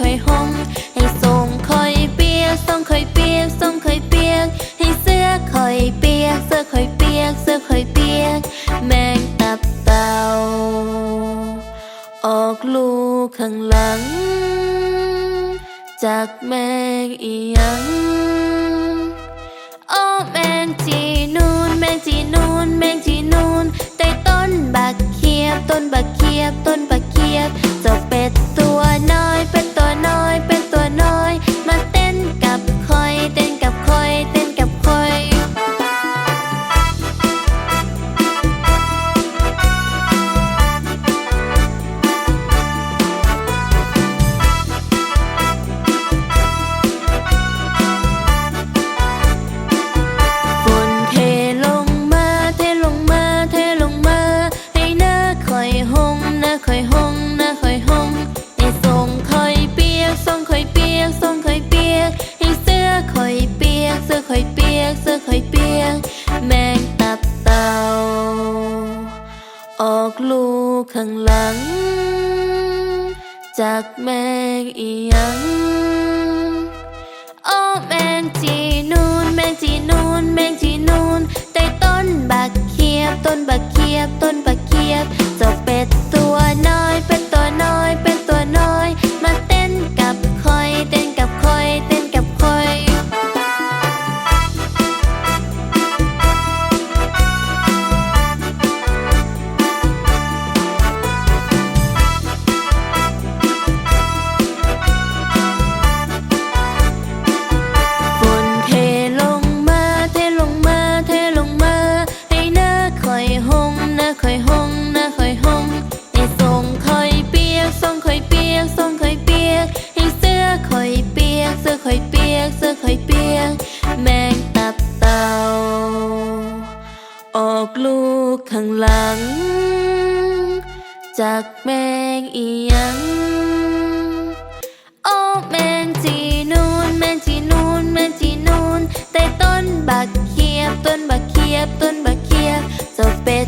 คอยห้องให้ส่งคอยเปียกส่งคอยเปียกส่งคอยเปียกให้เสื้อคอยเปียกเสื้อคอยเปียกเสื้อคอยเปียก แมงตับเต่าออกลูกข้างหลัง จากแมงอีหยังโอ้แมงจี คอยหงหน้าคอยหงให้ส่งคอยเปียกส่งคอยเปียกส่งคอยเปียกให้เสื้อคอยเปียกเสื้อคอยเปียกเสื้อคอยเปียก แมงตับเต่าออกลูกข้างหลัง จากแมงอีหยังโอ้แมงจีนูนแมงจีนูน ยกทรงค่อยเปียก ให้เสื้อค่อยเปียก เสื้อค่อยเปียก เสื้อค่อยเปียก แมงตับเต่า ออกลูกข้างหลัง จากแมงอีหยังโอ้แมงจีนูนแมงจีนูนแมงจีนูนใต้ต้นบักเขียบต้นบักเขียบต้นบักเขียบเจ้าเป็ด